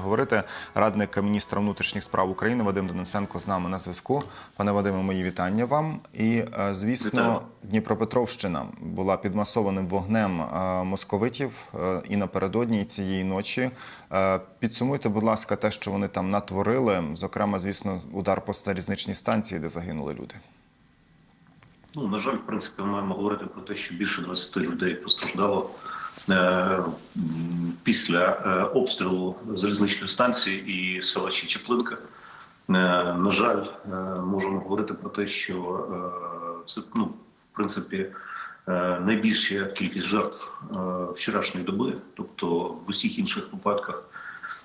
Говорити радник міністра внутрішніх справ України Вадим Денисенко з нами на зв'язку. Пане Вадиме, мої вітання вам. І е, звісно, Вітаю. Дніпропетровщина була під масованим вогнем е, московитів е, і напередодні і цієї ночі. Підсумуйте, будь ласка, те, що вони там натворили. Зокрема, звісно, удар по залізничній станції, де загинули люди. Ну, на жаль, в принципі, ми маємо говорити про те, що більше 20 людей постраждало після е, обстрілу залізничної станції і села Чеплинка. Е, на жаль, е, можемо говорити про те, що е, це ну, в принципі е, найбільша кількість жертв е, вчорашньої доби, тобто в усіх інших випадках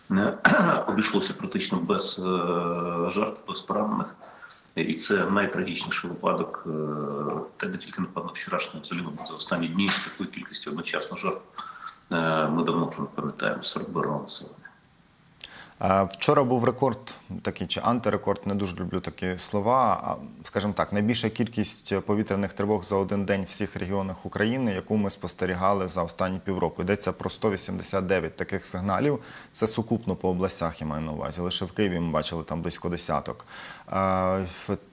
обійшлося практично без е, жертв, без поранених. І це найтрагічніший випадок, е, та не тільки напевно вчорашнього, взагалі за останні дні з такою кількістю одночасно жертв. е, Ми давно вже не пам'ятаємо серед Вчора був рекорд такий чи антирекорд, не дуже люблю такі слова. Скажімо так, найбільша кількість повітряних тривог за один день в всіх регіонах України, яку ми спостерігали за останні півроку. Йдеться про 189 таких сигналів. Це сукупно по областях, я маю на увазі. Лише в Києві ми бачили там близько десяток.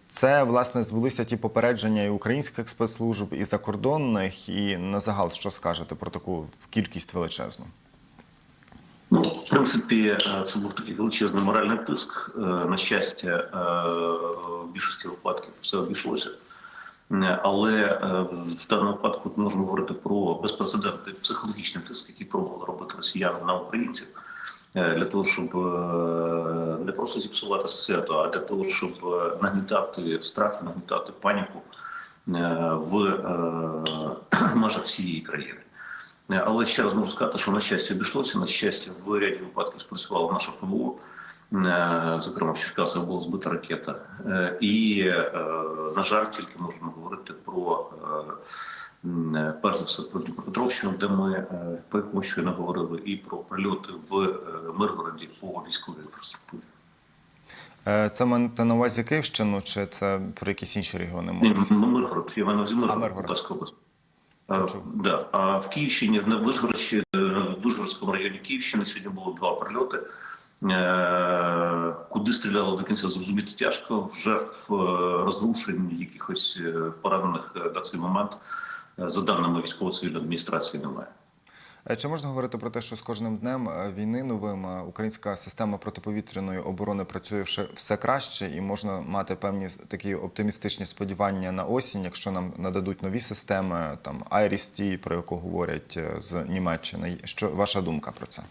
Це власне збулися ті попередження і українських спецслужб, і закордонних, і на загал, що скажете про таку кількість величезну. Ну, в принципі, е, це був такий величезний моральний тиск. Е, На щастя, е, в більшості випадків все обійшлося. Е, Але в даному випадку можемо говорити про безпрецедентний психологічний тиск, який пробували робити росіяни на українців, для того, щоб не просто зіпсувати свято, а для того, щоб нагнітати страх, нагнітати паніку в межах всієї країни. Е, Але ще раз можу сказати, що на щастя обійшлося. На щастя, в ряді випадків спрацювала наша ПВО. Е, Зокрема, в Черкасах була збита ракета. Е, І, на жаль, тільки можемо говорити про перш за все про Дніпропетровщину, де ми про яку ми щойно говорили, і про прильоти в Миргороді по військовій інфраструктурі. Це маєте на увазі Київщину, чи це про якісь інші регіони Ні, Миргород, я маю на увазі Миргород, Миргород. Область. Да. а в Київщині, в Вишгородщині, в Вижгородському районі Київщини сьогодні було два прильоти. Е, Куди стріляло до кінця зрозуміти тяжко. Жертв е, розрушень, якихось е, поранених на цей момент, за даними військово-цивільної адміністрації, немає. Е, Чи можна говорити про те, що з кожним днем е, війни новим е, українська система протиповітряної оборони працює все краще, і можна мати певні такі оптимістичні сподівання на осінь, якщо нам нададуть нові системи, там IRIS-T, про яку говорять з Німеччини. Що ваша думка про це?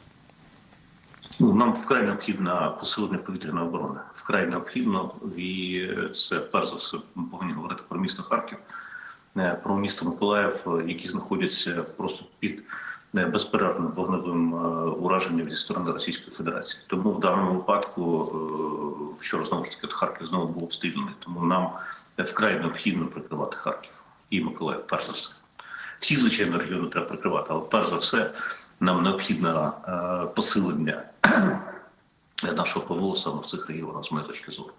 Ну, нам вкрай необхідно посилення повітряної оборони. Вкрай необхідно, і це перш за все повинні говорити про місто Харків, про місто Миколаїв, які знаходяться просто під безперервним вогневим е, ураженням зі сторони Російської Федерації. Тому в даному випадку е, вчора знову ж таки Харків знову був обстріляний. Тому нам вкрай необхідно прикривати Харків і Миколаїв, перш за все. Всі звичайно регіони треба прикривати, але перш за все нам необхідне е, посилення нашого ПВО саме в цих регіонах, з моєї точки зору.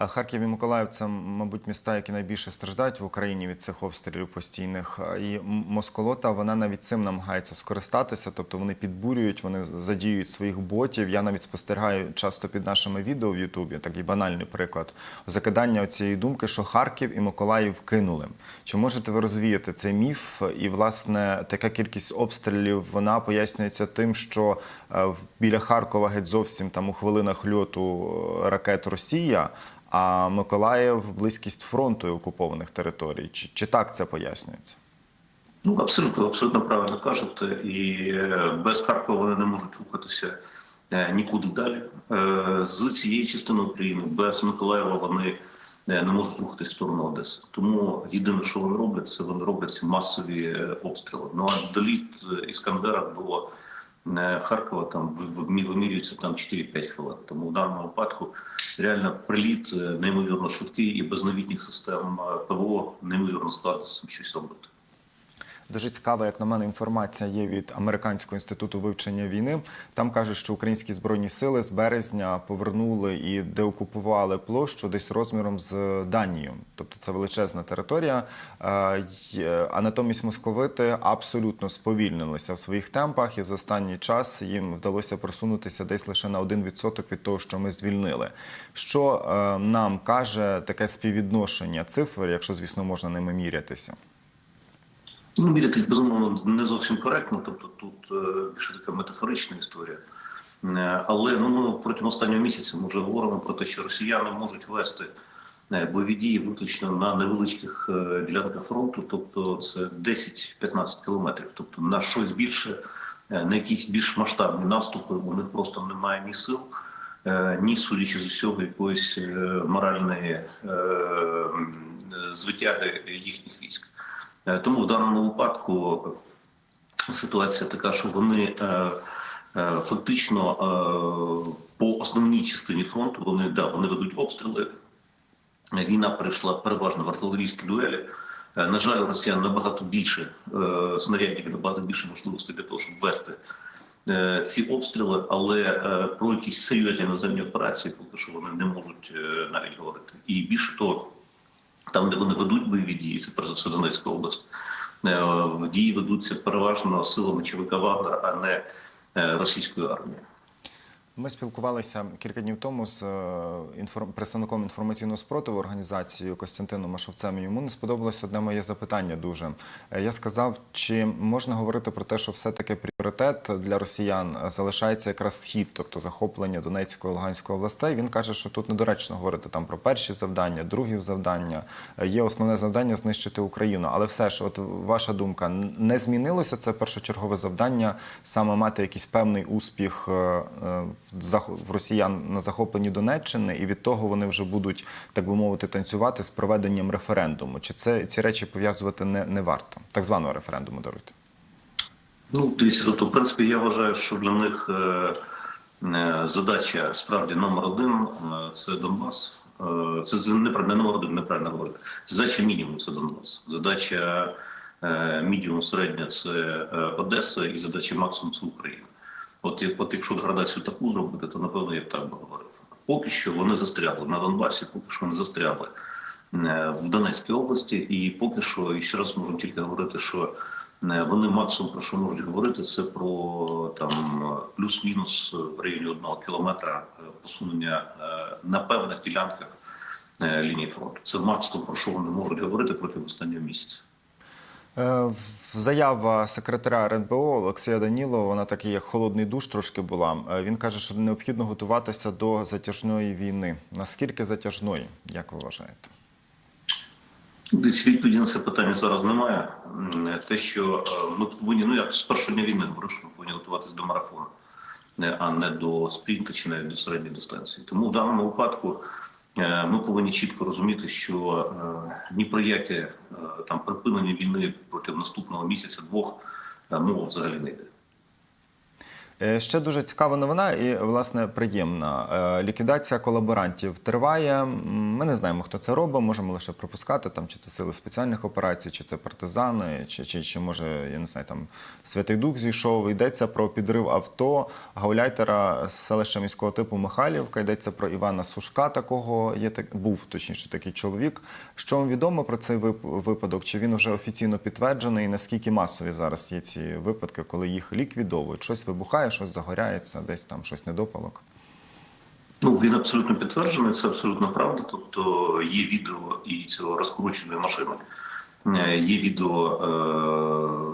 А Харків і Миколаїв це, мабуть, міста, які найбільше страждають в Україні від цих обстрілів постійних. І Москолота вона навіть цим намагається скористатися, тобто вони підбурюють, вони задіюють своїх ботів. Я навіть спостерігаю часто під нашими відео в Ютубі, такий банальний приклад, закидання цієї думки, що Харків і Миколаїв кинули. Чи можете ви розвіяти цей міф? І, власне, така кількість обстрілів вона пояснюється тим, що е, біля Харкова геть зовсім там у хвилинах льоту е, ракет Росія. А Миколаїв близькість фронту і окупованих територій. Чи, чи так це пояснюється? Ну абсолютно, абсолютно правильно кажете. І е, без Харкова вони не можуть рухатися е, нікуди далі. Е, З цієї частини України без Миколаєва вони не можуть рухатись в сторону Одеси. Тому єдине, що вони роблять, це вони роблять ці масові обстріли. Ну а доліт Іскандера до Харкова там вимірюється там 4-5 хвилин. Тому в даному випадку реально приліт е, неймовірно швидкий і без новітніх систем е, ПВО неймовірно складно з цим щось робити. Дуже цікава, як на мене, інформація є від Американського інституту вивчення війни. Там кажуть, що українські збройні сили з березня повернули і деокупували площу десь розміром з Данією. Тобто це величезна територія. Е, А натомість московити абсолютно сповільнилися в своїх темпах, і за останній час їм вдалося просунутися десь лише на 1% від того, що ми звільнили. Що е, нам каже таке співвідношення цифр, якщо, звісно, можна ними мірятися? Ну, мірятись, безумовно, не зовсім коректно, тобто тут е, більше така метафорична історія. Е, Але ну, ми протягом останнього місяця ми вже говоримо про те, що росіяни можуть вести е, бойові дії виключно на невеличких е, ділянках фронту, тобто це 10-15 кілометрів. Тобто на щось більше, е, на якісь більш масштабні наступи у них просто немає ні сил, е, ні, судячи з усього, якоїсь е, моральної е, е, звитяги їхніх військ. Е, Тому в даному випадку ситуація така, що вони е, е, фактично по основній частині фронту вони да вони ведуть обстріли. Війна перейшла переважно в артилерійські дуелі. На жаль, у росіян набагато більше снарядів і набагато більше можливостей для того, щоб вести ці обстріли, але про якісь серйозні наземні операції поки що вони не можуть навіть говорити. І більше того, там, де вони ведуть бойові дії, це перш за все Донецька область. е, Дії ведуться переважно силами ЧВК Вагнер, а не е, російською армією. Ми спілкувалися кілька днів тому з е, представником інформаційного спротиву організацією Костянтином Машовцем. Йому не сподобалось одне моє запитання дуже. Е, Я сказав, чи можна говорити про те, що все-таки пріоритет для росіян залишається якраз схід, тобто захоплення Донецької Луганської областей. Він каже, що тут недоречно говорити там про перші завдання, другі завдання. Е, Є основне завдання знищити Україну. Але все ж, от ваша думка, не змінилося це першочергове завдання саме мати якийсь певний успіх в в росіян на захопленні Донеччини, і від того вони вже будуть, так би мовити, танцювати з проведенням референдуму. Чи це ці речі пов'язувати не, не варто? Так званого референдуму даруйте. Ну, тобто, в принципі, я вважаю, що для них е, е, задача справді номер один е, це Донбас. Це неправильно, не номер один, неправильно говорити. Задача мінімум це Донбас. Задача мінімум середня це Одеса, і задача максимум це Україна. От, от якщо градацію таку зробити, то напевно я б так би говорив. Поки що вони застрягли на Донбасі, поки що вони застрягли е, в Донецькій області, і поки що, і ще раз можу тільки говорити, що е, вони максимум про що можуть говорити, це про там плюс-мінус в районі одного кілометра е, посунення на певних ділянках лінії фронту. Це максимум про що вони можуть говорити протягом останнього місяця. Е, Заява секретаря РНБО Олексія Данілова, вона такий як холодний душ трошки була. Е, Він каже, що необхідно готуватися до затяжної війни. Наскільки затяжної, як ви вважаєте? Відповіді на це питання зараз немає. Те, що е, ми повинні, ну як з першого дня війни говорив, що ми повинні готуватися до марафону, а не до спринту чи навіть до середньої дистанції. Тому в даному випадку ми повинні чітко розуміти, що е, ні про яке е, там припинення війни протягом наступного місяця двох е, мова взагалі не йде. Е, Ще дуже цікава новина і власне приємна. Е, Ліквідація колаборантів триває. Ми не знаємо, хто це робить. Можемо лише пропускати там, чи це сили спеціальних операцій, чи це партизани, чи, чи, чи може я не знаю, там Святий Дух зійшов. Йдеться про підрив авто гауляйтера з селища міського типу Михайлівка. Йдеться про Івана Сушка. Такого є так був точніше такий чоловік. Що вам відомо про цей випадок? Чи він вже офіційно підтверджений? І наскільки масові зараз є ці випадки, коли їх ліквідовують? Щось вибухає, щось загоряється, десь там щось недопалок. Ну, він абсолютно підтверджений, це абсолютно правда. Тобто є відео і цього розкрученої машини. Е, Є відео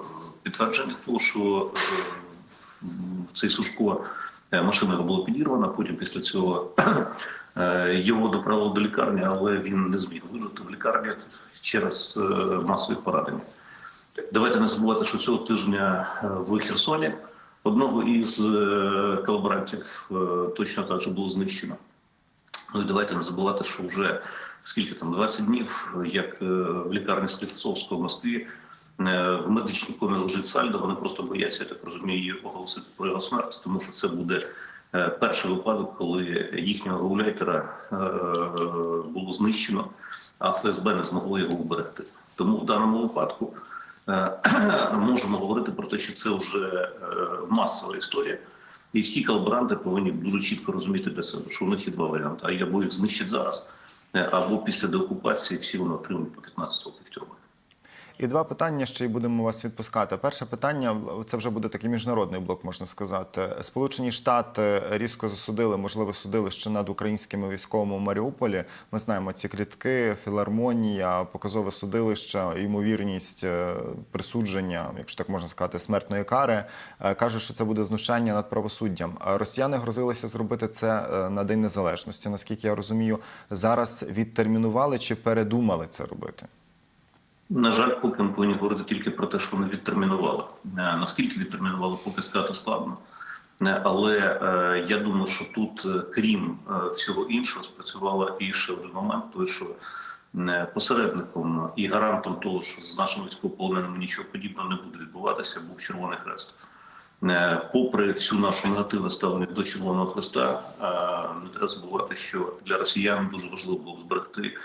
е, підтвердження того, що е, в цей Сушко е, машина його була підірвана. Потім після цього е, його доправили до лікарні, але він не зміг вижити в лікарні через е, масові поранення. Давайте не забувати, що цього тижня е, в Херсоні одного із е, колаборантів е, точно так же було знищено. Ну і давайте не забувати, що вже скільки там 20 днів, як е, в лікарні Склифцовського в Москві в медичній комі лежить сальдо. Вони просто бояться, я так розумію, її оголосити про його смерть, тому що це буде перший випадок, коли їхнього гауляйтера було знищено, а ФСБ не змогло його уберегти. Тому в даному випадку можемо говорити про те, що це вже е, масова історія. І всі колаборанти повинні дуже чітко розуміти для себе, що у них є два варіанти: або їх знищать зараз, е, або після деокупації всі вони отримують по 15 років тюрми. І два питання ще й будемо вас відпускати. Перше питання це вже буде такий міжнародний блок, можна сказати. Сполучені Штати різко засудили, можливо, судили ще над українськими військовими в Маріуполі. Ми знаємо ці клітки, філармонія, показове судилище, ймовірність е, присудження, якщо так можна сказати, смертної кари. Е, Кажуть, що це буде знущання над правосуддям. Росіяни грозилися зробити це е, на День Незалежності. Наскільки я розумію, зараз відтермінували чи передумали це робити? На жаль, поки ми повинні говорити тільки про те, що вони відтермінували. Е, Наскільки відтермінували, поки сказати складно. Е, Але е, я думаю, що тут, е, крім е, всього іншого, спрацювала і ще один момент, той, що е, посередником і гарантом того, що з нашими військовополоненими нічого подібного не буде відбуватися, був Червоний Хрест. Е, Попри всю нашу негативне ставлення до Червоного Хреста, е, не треба забувати, що для росіян дуже важливо було зберегти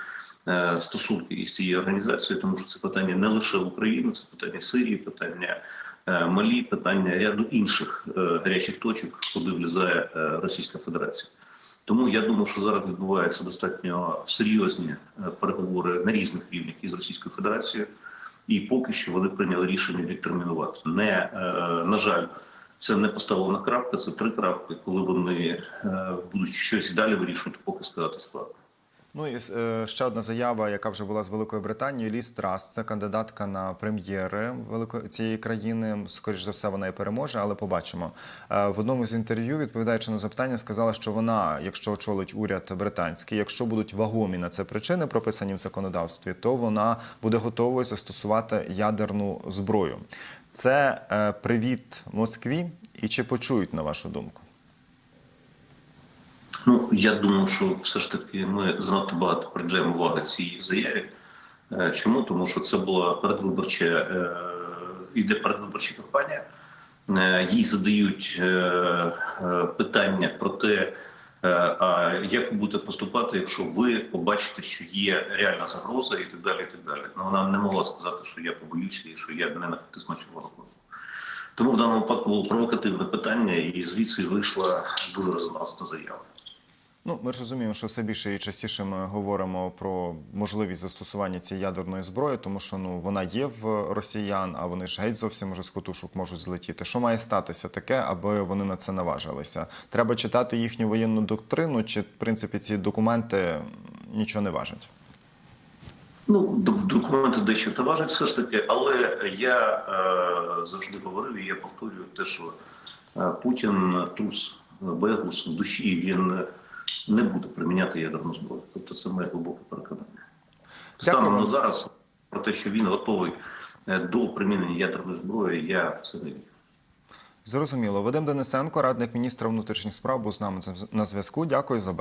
стосунки із цією організацією, тому що це питання не лише України, це питання Сирії, питання е, Малі, питання ряду інших е, гарячих точок, куди влізає е, Російська Федерація. Тому я думаю, що зараз відбуваються достатньо серйозні е, переговори на різних рівнях із Російською Федерацією, і поки що вони прийняли рішення відтермінувати. Не е, на жаль, це не поставлена крапка, це три крапки. Коли вони е, будуть щось далі вирішувати, поки сказати складно. Ну і е, ще одна заява, яка вже була з Великої Британії. Ліз Трас, це кандидатка на прем'єри великої цієї країни. Скоріш за все, вона і переможе, але побачимо. Е, в одному з інтерв'ю, відповідаючи на запитання, сказала, що вона, якщо очолить уряд британський, якщо будуть вагомі на це причини, прописані в законодавстві, то вона буде готовою застосувати ядерну зброю. Це е, привіт Москві, і чи почують на вашу думку? Ну я думаю, що все ж таки ми занадто багато приділяємо уваги цій заяві. Е, Чому? Тому що це була передвиборча е, іде передвиборча кампанія. Е, Їй задають питання про те, а як ви будете поступати, якщо ви побачите, що є реальна загроза, і так далі. І так далі. Ну вона не могла сказати, що я побоюся і що я не натисну червону кнопку. Тому в даному випадку було провокативне питання, і звідси вийшла дуже резонансна заява. Ну, ми ж розуміємо, що все більше і частіше ми говоримо про можливість застосування цієї ядерної зброї, тому що ну вона є в росіян, а вони ж геть зовсім уже з котушок можуть злетіти. Що має статися таке, аби вони на це наважилися? Треба читати їхню воєнну доктрину, чи в принципі ці документи нічого не важать? Ну, документи дещо та важать все ж таки, але я е, завжди говорив, і я повторюю те, що е, Путін трус, е, боягуз в душі, він не буде приміняти ядерну зброю. Тобто це моє глибоке переконання. Станом на зараз про те, що він готовий е, до примінення ядерної зброї, я в це не вірю. Зрозуміло. Вадим Денисенко, радник міністра внутрішніх справ, був з нами на зв'язку. Дякую за.